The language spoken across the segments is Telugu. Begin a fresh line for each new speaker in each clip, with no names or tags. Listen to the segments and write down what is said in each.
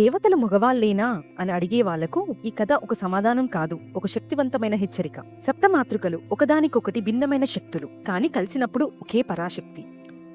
దేవతల మగవాళ్ళేనా అని అడిగే వాళ్ళకు ఈ కథ ఒక సమాధానం కాదు ఒక శక్తివంతమైన హెచ్చరిక. సప్తమాతృకలు ఒకదానికొకటి భిన్నమైన శక్తులు కాని కలిసినప్పుడు ఒకే పరాశక్తి.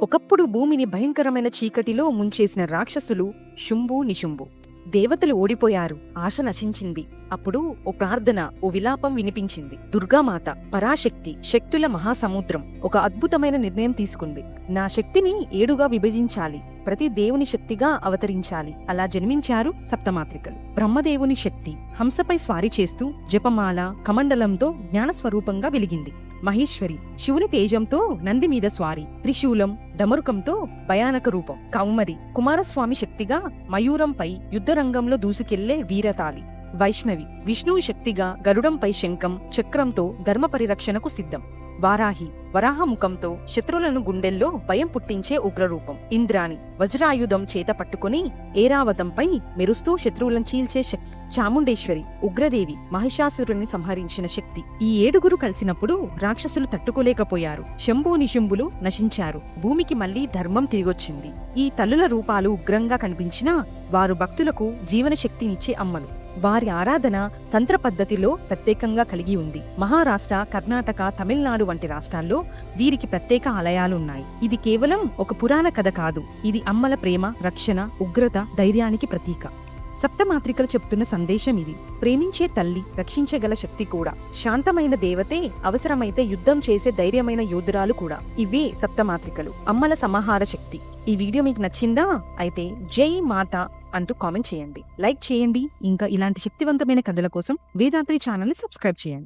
ఒకప్పుడు భూమిని భయంకరమైన చీకటిలో ముంచేసిన రాక్షసులు శుంభు నిశుంభు. దేవతలు ఓడిపోయారు ఆశ నశించింది. అప్పుడు ఓ ప్రార్థన ఓ విలాపం వినిపించింది. దుర్గామాత పరాశక్తి శక్తుల మహాసముద్రం ఒక అద్భుతమైన నిర్ణయం తీసుకుంది. నా శక్తిని ఏడుగా విభజించాలి. ప్రతి దేవుని శక్తిగా అవతరించాలి. అలా జన్మించారు సప్తమాత్రికలు. బ్రహ్మదేవుని శక్తి హంసపై స్వారీ చేస్తూ జపమాల కమండలంతో జ్ఞానస్వరూపంగా వెలిగింది. మహేశ్వరి శివుని తేజంతో నంది మీద స్వారీ త్రిశూలం డమరుకంతో భయానక రూపం. కౌమరి కుమారస్వామి శక్తిగా మయూరంపై యుద్ధరంగంలో దూసుకెళ్ళే వీరతాలి. వైష్ణవి విష్ణువు శక్తిగా గరుడంపై శంఖం చక్రంతో ధర్మ పరిరక్షణకు సిద్ధం. వారాహి వరాహముఖంతో శత్రువులను గుండెల్లో భయం పుట్టించే ఉగ్రరూపం. ఇంద్రాని వజ్రాయుధం చేత పట్టుకుని ఏరావతంపై మెరుస్తూ శత్రువులను చీల్చే శక్తి. చాముండేశ్వరి ఉగ్రదేవి మహిషాసురుని సంహరించిన శక్తి. ఈ ఏడుగురు కలిసినప్పుడు రాక్షసులు తట్టుకోలేకపోయారు. శంభు నిశుంభులు నశించారు. భూమికి మళ్ళీ ధర్మం తిరిగొచ్చింది. ఈ తల్లుల రూపాలు ఉగ్రంగా కనిపించినా వారు భక్తులకు జీవన శక్తినిచ్చే అమ్మలు. వారి ఆరాధన తంత్ర పద్ధతిలో ప్రత్యేకంగా కలిగి ఉంది. మహారాష్ట్ర కర్ణాటక తమిళనాడు వంటి రాష్ట్రాల్లో వీరికి ప్రత్యేక ఆలయాలున్నాయి. ఇది కేవలం ఒక పురాణ కథ కాదు. ఇది అమ్మల ప్రేమ రక్షణ ఉగ్రత ధైర్యానికి ప్రతీక. సప్తమాత్రికలు చెప్తున్న సందేశం ఇది. ప్రేమించే తల్లి రక్షించగల శక్తి కూడా. శాంతమైన దేవతే అవసరమైతే యుద్ధం చేసే ధైర్యమైన యోధురాలు కూడా. ఇవే సప్తమాత్రికలు. అమ్మల సమాహార శక్తి. ఈ వీడియో మీకు నచ్చిందా? అయితే జై మాత. అంటూ కామెంట్ చేయండి. లైక్ చేయండి. ఇంకా ఇలాంటి శక్తివంతమైన కథల కోసం వేదాద్రి ఛానల్ని సబ్స్క్రైబ్ చేయండి.